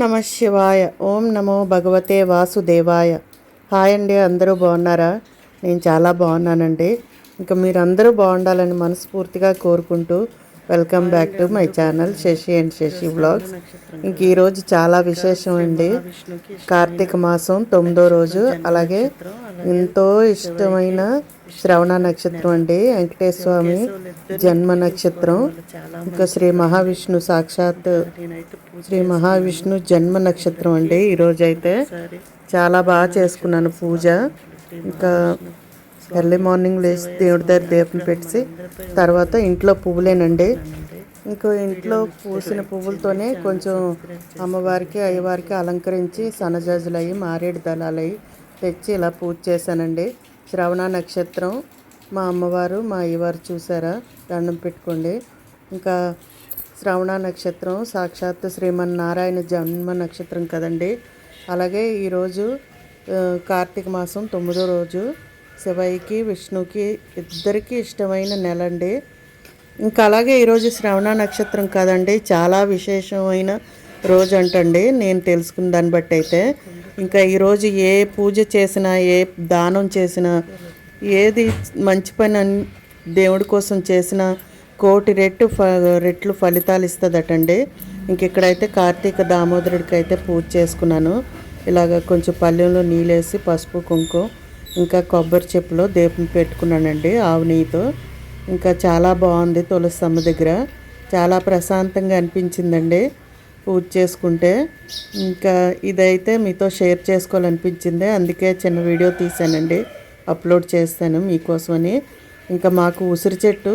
నమ శివాయ. ఓం నమో భగవతే వాసుదేవాయ. హాయ్ అండి అందరూ బాగున్నారా? నేను చాలా బాగున్నానండి. ఇంకా మీరందరూ బాగుండాలని మనస్ఫూర్తిగా కోరుకుంటూ welcome back to my channel Sashi and Sashi blogs. ఇంక ఈరోజు చాలా విశేషం అండి. కార్తీక మాసం తొమ్మిదో రోజు అలాగే ఎంతో ఇష్టమైన శ్రవణ నక్షత్రం అండి. వెంకటేశ్వర స్వామి జన్మ నక్షత్రం. ఇంకా శ్రీ మహావిష్ణు సాక్షాత్ శ్రీ మహావిష్ణు జన్మ నక్షత్రం అండి. ఈరోజు అయితే చాలా బాగా చేసుకున్నాను పూజ. ఇంకా ఎర్లీ మార్నింగ్ లేచి దేవుడి దగ్గర దీపం పెట్టి తర్వాత ఇంట్లో పువ్వులేనండి. ఇంకో ఇంట్లో పూసిన పువ్వులతోనే కొంచెం అమ్మవారికి అయ్యవారికి అలంకరించి సన్నజాజులు అయ్యి మారేడు దళాలు అయ్యి తెచ్చి ఇలా పూజ చేశానండి. శ్రవణ నక్షత్రం మా అమ్మవారు మా అయ్యవారు చూసారా? దండం పెట్టుకోండి. ఇంకా శ్రవణ నక్షత్రం సాక్షాత్ శ్రీమన్నారాయణ జన్మ నక్షత్రం కదండి. అలాగే ఈరోజు కార్తీక మాసం తొమ్మిదో రోజు. శివయ్యకి విష్ణుకి ఇద్దరికీ ఇష్టమైన నెల అండి ఇంకా అలాగే ఈరోజు శ్రవణ నక్షత్రం కదండి. చాలా విశేషమైన రోజు అంటండి నేను తెలుసుకున్న దాన్ని బట్టి అయితే ఇంకా ఈరోజు ఏ పూజ చేసినా ఏ దానం చేసినా ఏది మంచి పని అని దేవుడి కోసం చేసినా కోటి రెట్టు ఫ రెట్లు ఫలితాలు ఇస్తుందటండి. ఇంకెక్కడైతే కార్తీక దామోదరుడికి అయితే పూజ చేసుకున్నాను. ఇలాగ కొంచెం పల్లెంలో నీళ్ళేసి పసుపు కుంకుమ ఇంకా కొబ్బరి చెప్పులో దీపం పెట్టుకున్నానండి ఆవు నెయ్యితో. ఇంకా చాలా బాగుంది తులసమ్మ దగ్గర. చాలా ప్రశాంతంగా అనిపించిందండి. పూజ చేసుకుంటే ఇంకా ఇదైతే మీతో షేర్ చేసుకోవాలనిపించింది. అందుకే చిన్న వీడియో తీశానండి. అప్లోడ్ చేస్తాను మీకోసమని. ఇంకా మాకు ఉసిరి చెట్టు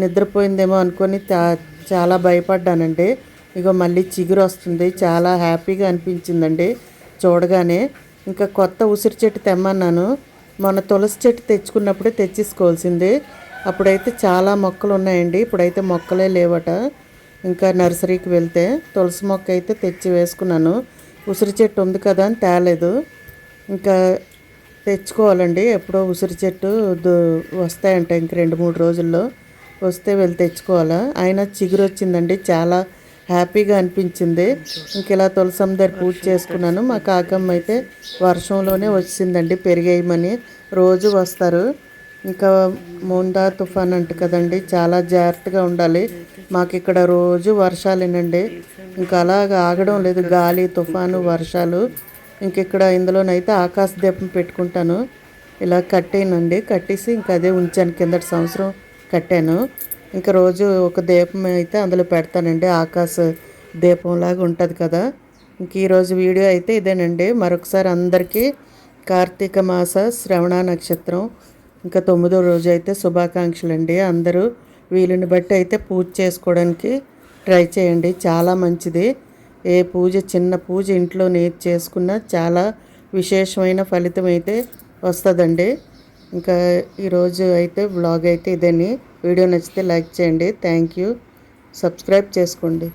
నిద్రపోయిందేమో అనుకొని చాలా భయపడ్డానండి. ఇగో మళ్ళీ చిగురు వస్తుంది. చాలా హ్యాపీగా అనిపించిందండి చూడగానే. ఇంకా కొత్త ఉసిరి చెట్టు తెమ్మన్నాను. మొన్న తులసి చెట్టు తెచ్చుకున్నప్పుడే తెచ్చేసుకోవాల్సింది. అప్పుడైతే చాలా మొక్కలు ఉన్నాయండి ఇప్పుడైతే మొక్కలే లేవట. ఇంకా నర్సరీకి వెళ్తే తులసి మొక్క అయితే తెచ్చి వేసుకున్నాను. ఉసిరి చెట్టు ఉంది కదా అని తేలేదు. ఇంకా తెచ్చుకోవాలండి. ఎప్పుడో ఉసిరి చెట్టు వస్తాయంట ఇంక రెండు మూడు రోజుల్లో. వస్తే వెళ్ళి తెచ్చుకోవాలా. అయినా చిగురు వచ్చిందండి. చాలా హ్యాపీగా అనిపించింది. ఇంక ఇలా తులసమ్మ దగ్గర పూజ చేసుకున్నాను. మా కాకమ్మ అయితే వర్షంలోనే వచ్చిందండి. పెరిగేయమని రోజు వస్తారు. ఇంకా మోండా తుఫాన్ అంట కదండి చాలా జాగ్రత్తగా ఉండాలి. మాకు ఇక్కడ రోజు వర్షాలేనండి. ఇంకా అలాగ ఆగడం లేదు గాలి తుఫాను వర్షాలు. ఇంక ఇక్కడ ఇందులోనైతే ఆకాశ దీపం పెట్టుకుంటాను. ఇలా కట్టేనండి కట్టేసి ఇంకా అదే ఉంచాను కిందటి సంవత్సరం కట్టాను. ఇంకా రోజు ఒక దీపం అయితే అందులో పెడతానండి ఆకాశ దీపంలాగా ఉంటుంది కదా. ఇంక ఈరోజు వీడియో అయితే ఇదేనండి. మరొకసారి అందరికీ కార్తీక మాస శ్రవణ నక్షత్రం ఇంకా తొమ్మిదో రోజు అయితే శుభాకాంక్షలు అండి అందరూ వీలుని బట్టి అయితే పూజ చేసుకోవడానికి ట్రై చేయండి. చాలా మంచిది. ఏ పూజ చిన్న పూజ ఇంట్లో నేర్చు చేసుకున్నా చాలా విశేషమైన ఫలితం అయితే వస్తుందండి. ఇంకా ఈరోజు అయితే బ్లాగ్ అయితే ఇదని. వీడియో నచ్చితే లైక్ చేయండి. Thank you. సబ్స్క్రైబ్ చేసుకోండి.